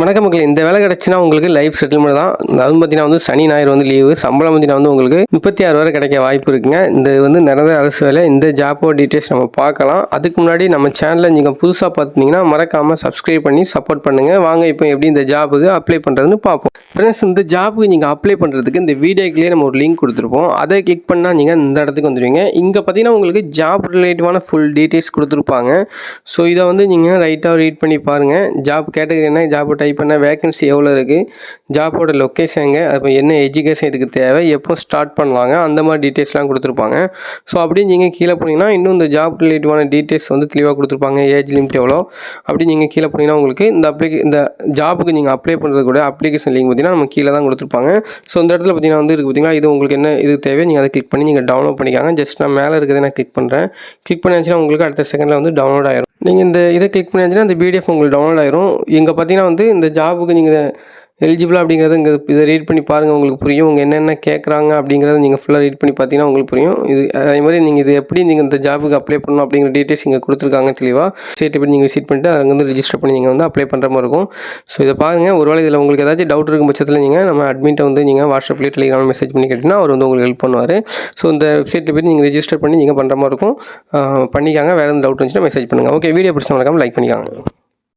வணக்கம் மக்கள். இந்த வேலை கிடச்சுன்னா உங்களுக்கு லைஃப் செட்டில்மெண்ட் தான். அதுவும் பார்த்தீங்கன்னா வந்து சனி ஞாயிறு வந்து லீவு சம்பளம் பார்த்தீங்கன்னா வந்து உங்களுக்கு முப்பத்தி ஆறு வரை கிடைக்க வாய்ப்பு இருக்குங்க. இந்த வந்து நிரந்தர அரசு வேலை இந்த ஜாப்போ டீட்டெயில்ஸ் நம்ம பார்க்கலாம். அதுக்கு முன்னாடி நம்ம சேனலை நீங்கள் புதுசாக பார்த்துட்டிங்கன்னா மறக்காமல் சப்ஸ்கிரைப் பண்ணி சப்போர்ட் பண்ணுங்கள் வாங்க இப்போ எப்படி இந்த ஜாபுக்கு அப்ளை பண்ணுறதுன்னு பார்ப்போம். ஃப்ரெண்ட்ஸ் இந்த ஜாபுக்கு நீங்கள் அப்ளை பண்ணுறதுக்கு இந்த வீடியோக்குலேயே நம்ம ஒரு லிங்க் கொடுத்துருப்போம். அதை கிளிக் பண்ணால் நீங்கள் இந்த இடத்துக்கு வந்துடுவீங்க இங்கே பார்த்தீங்கன்னா உங்களுக்கு ஜாப் ரிலேட்டிவான ஃபுல் டீட்டெயில்ஸ் கொடுத்துருப்பாங்க. ஸோ இதை வந்து நீங்கள் ரைட்டாக ரீட் பண்ணி பாருங்கள் ஜாப் கேட்டகரி என்ன? ஜாப் டைப் பண்ண வேகன்சி எவ்வளோ இருக்குது ஜாப்போட லொக்கேஷன் எங்கே? அப்போ என்ன எஜுகேஷன் இதுக்கு தேவை? எப்போ ஸ்டார்ட் பண்ணலாங்க? அந்த மாதிரி டீட்டெயில்ஸ்லாம் கொடுத்துருப்பாங்க. ஸோ அப்படியே நீங்கள் கீழே போனீங்கன்னா இன்னும் இந்த ஜாப் ரிலேட்டிவான டீட்டெயில்ஸ் வந்து தெளிவாக கொடுத்துருப்பாங்க. ஏஜ் லிமிட் எவ்வளோ? அப்படி நீங்கள் கீழே போனீங்கன்னா உங்களுக்கு இந்த அப்ளிகே இந்த ஜாப்புக்கு நீங்கள் அப்ளை பண்ணுறது கூட அப்ளிகேஷன் லிங்க் பார்த்தீங்கன்னா நம்ம கீழே தான் கொடுத்துருப்பாங்க. ஸோ இந்த இடத்துல பார்த்தீங்கன்னா வந்து இருக்குது பார்த்தீங்கன்னா இது உங்களுக்கு என்ன இது தேவை நீங்கள் அதை கிளிக் பண்ணி நீங்கள் டவுன்லோட் பண்ணிக்காங்க. ஜஸ்ட் நான் மேலே இருக்கிறத நான் கிளிக் பண்ணுறேன் கிளிக் பண்ணியாச்சுன்னா உங்களுக்கு அடுத்த செகண்டில் வந்து டவுன்லோட் ஆயிரும். நீங்கள் இந்த இதை கிளிக் பண்ணியாச்சுன்னா அந்த பிடிஎஃப் உங்களுக்கு டவுன்லோட் ஆயிரும். இங்கே பார்த்தீங்கன்னா வந்து இந்த ஜாபுக்கு நீங்கள் எலிஜிபிள் அப்படிங்கிறத இங்கே இதை ரீட் பண்ணி பாருங்கள் உங்களுக்கு புரியும். உங்கள் என்னென்ன கேட்குறாங்க அப்படிங்கிறத நீங்கள் ஃபுல்லாக ரீட் பண்ணி பார்த்தீங்கன்னா உங்களுக்கு புரியும். இது அதே மாதிரி நீங்கள் இது எப்படி நீங்கள் இந்த ஜாபுக்கு அப்ளை பண்ணணும் அப்படிங்கிற டீட்டெயில்ஸ் இங்கே கொடுத்துருக்காங்க தெளிவாக ஸ்டேட் எப்படி நீங்கள் விசிட் பண்ணிட்டு அங்கே வந்து ரிஜிஸ்டர் பண்ணி நீங்கள் வந்து அப்ளை பண்ணுற மாதிரி இருக்கும். ஸோ இதை பாருங்கள் ஒருவேளை இதில் உங்களுக்கு ஏதாச்சும் டவுட் இருக்கும் பட்சத்தில் நீங்கள் நம்ம அட்மிட்டை வந்து நீங்கள் வாட்ஸ்அப்லேயே டெலிகிராம் மெசேஜ் பண்ணி கேட்டிங்கன்னா அவர் வந்து உங்களுக்கு ஹெல்ப் பண்ணுவார். ஸோ இந்த வெப்சைட்டில் போய் நீங்கள் ரிஜிஸ்டர் பண்ணி நீங்கள் பண்ணுற மாதிரி இருக்கும். பண்ணிக்காங்க. வேறு எந்த டவுட் இருந்துச்சுன்னா மெசேஜ் பண்ணுங்கள் ஓகே வீடியோ பிடிச்ச மறக்காம லைக் பண்ணிக்காங்க.